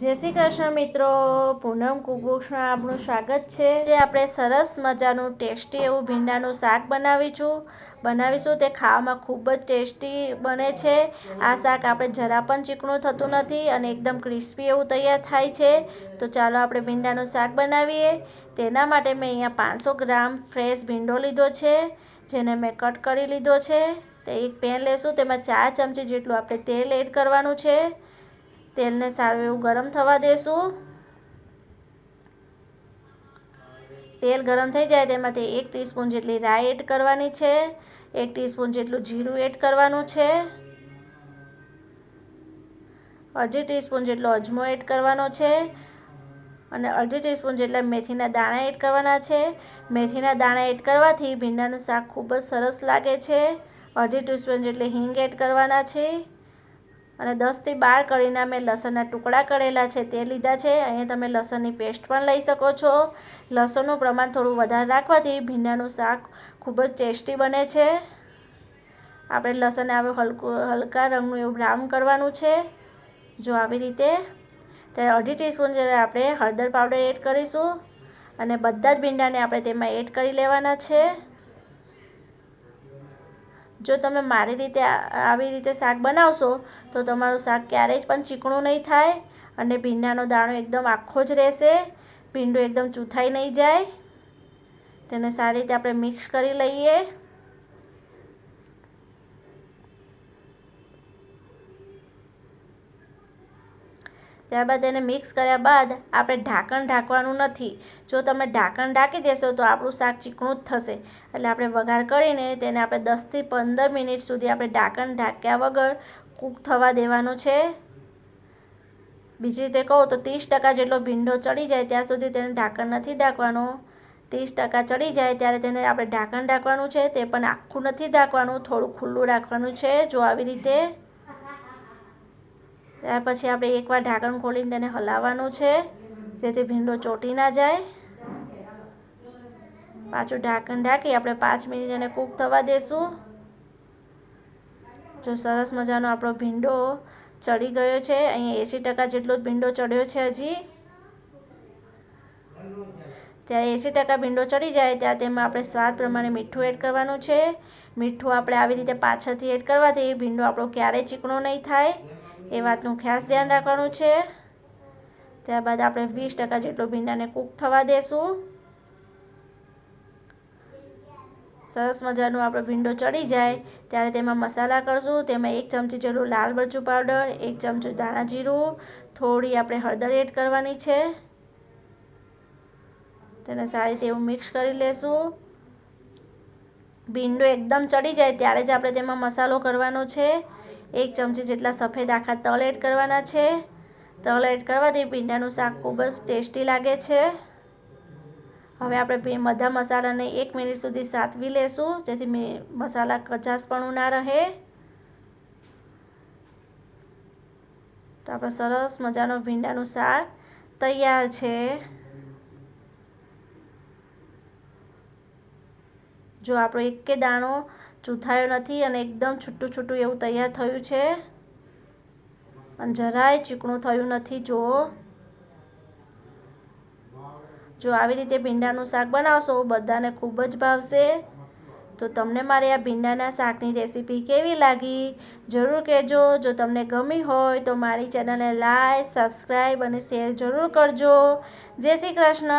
જય શ્રી કૃષ્ણ મિત્રો. પૂનમ કુકુક્ષમાં આપણું સ્વાગત છે. જે આપણે સરસ મજાનું ટેસ્ટી એવું ભીંડાનું શાક બનાવીશું. બનાવીશું તે ખાવામાં ખૂબ જ ટેસ્ટી બને છે. આ શાક આપણે જરા પણ ચીકણું થતું નથી અને એકદમ ક્રિસ્પી એવું તૈયાર થાય છે. તો ચાલો આપણે ભીંડાનું શાક બનાવીએ. તેના માટે મેં અહીંયા પાંચસો ગ્રામ ફ્રેશ ભીંડો લીધો છે, જેને મેં કટ કરી લીધો છે. તે એક પેન લેશું, તેમાં ચાર ચમચી જેટલું આપણે તેલ એડ કરવાનું છે. તેલને સારું એવું ગરમ થવા દેશું. તેલ ગરમ થઈ જાય તેમાંથી એક ટીસ્પૂન જેટલી રાઈ એડ કરવાની છે, એક ટીસ્પૂન જેટલું જીરું એડ કરવાનું છે. અડધી ટીસ્પૂન જેટલો અજમો એડ કરવાનો છે અને અડધી ટીસ્પૂન જેટલા મેથીના દાણા એડ કરવાના છે. મેથીના દાણા એડ કરવાથી ભીંડાનું શાક ખૂબ જ સરસ લાગે છે. અડધી ટીસ્પૂન જેટલી હિંગ એડ કરવાના છે. અને દસથી બાર કળીના મેં લસણના ટુકડા કરેલા છે તે લીધા છે. અહીંયા તમે લસણની પેસ્ટ પણ લઈ શકો છો. લસણનું પ્રમાણ થોડું વધારે રાખવાથી ભીંડાનું શાક ખૂબ જ ટેસ્ટી બને છે. આપણે લસણને હવે હલકું, હલકા રંગનું એવું બ્રાઉન કરવાનું છે. જો આવી રીતે ત્યારે અઢી ટીસ્પૂન જ્યારે આપણે હળદર પાવડર એડ કરીશું. અને બધા જ ભીંડાને આપણે તેમાં એડ કરી લેવાના છે. જો તમે મારી રીતે આવી રીતે શાક બનાવશો, તો તમારું શાક ક્યારેય પણ ચીકણું નહીં થાય અને ભીંડાનો દાણો એકદમ આખો જ રહેશે. ભીંડું એકદમ ચૂથાઈ નહીં જાય. તેને સારી રીતે આપણે મિક્સ કરી લઈએ. ત્યારબાદ એને મિક્સ કર્યા બાદ આપણે ઢાંકણ ઢાંકવાનું નથી. જો તમે ઢાંકણ ઢાંકી દેશો તો આપણું શાક ચીકણું જ થશે. એટલે આપણે વઘાર કરીને તેને આપણે દસથી પંદર મિનિટ સુધી આપણે ઢાંકણ ઢાંક્યા વગર કૂક થવા દેવાનું છે. બીજી રીતે કહું તો ત્રીસ ટકા જેટલો ભીંડો ચડી જાય ત્યાં સુધી તેને ઢાંકણ નથી ઢાંકવાનું. ત્રીસ ટકા ચડી જાય ત્યારે તેને આપણે ઢાંકણ ઢાંકવાનું છે. તે પણ આખું નથી ઢાંકવાનું, થોડું ખુલ્લું રાખવાનું છે. જો આવી રીતે ત્યાર પછી આપણે એકવાર ઢાંકણ ખોલીને તેને હલાવવાનું છે, જેથી ભીંડો ચોટી ના જાય. પાછું ઢાંકણ ઢાંકી આપણે પાંચ મિનિટ એને કૂક થવા દેશું. જો સરસ મજાનો આપણો ભીંડો ચડી ગયો છે, અહીંયા એંસી ટકા જેટલો ભીંડો ચડ્યો છે હજી. ત્યારે એંસી ટકા ભીંડો ચડી જાય, ત્યાં તેમાં આપણે સ્વાદ પ્રમાણે મીઠું એડ કરવાનું છે. મીઠું આપણે આવી રીતે પાછળથી એડ કરવાથી ભીંડો આપણો ક્યારેય ચીકણો નહીં થાય. એ વાતનું ખાસ ધ્યાન રાખવાનું છે. ત્યારબાદ આપણે વીસ ટકા જેટલો ભીંડાને કૂક થવા દેશું. સરસ મજાનું આપણો ભીંડો ચડી જાય. ત્યારે તેમાં મસાલા કરશું. તેમાં એક ચમચી જેટલું લાલ મરચું પાવડર, એક ચમચું ધાણા જીરું, થોડી આપણે હળદર એડ કરવાની છે. તેને સારી રીતે એવું મિક્સ કરી લેશું. ભીંડો એકદમ ચડી જાય ત્યારે જ આપણે તેમાં મસાલો કરવાનો છે. એક ચમચી જેટલા સફેદ આખા તલ એડ કરવાના છે. તલ એડ કરવાથી ભીંડાનું શાક ખૂબ જ ટેસ્ટી લાગે છે. હવે આપણે બધા મસાલાને એક મિનિટ સુધી સાતવી લેશું, જેથી મસાલા કચાસપણું ના રહે. તો આપણે સરસ મજાનો ભીંડાનું શાક તૈયાર છે. જો આપણો એક કે દાણો ચૂથાયો નથી અને એકદમ છૂટું છૂટું એવું તૈયાર થયું છે. અને જરાય ચીકણું થયું નથી, જુઓ. જો આવી રીતે ભીંડાનું શાક બનાવશો, બધાને ખૂબ જ ભાવશે. તો તમને મારી આ ભીંડાના શાકની રેસીપી કેવી લાગી? જરૂર કહેજો. જો તમને ગમી હોય તો મારી ચેનલને લાઈક, સબસ્ક્રાઈબ અને શેર જરૂર કરજો. જય શ્રી કૃષ્ણ.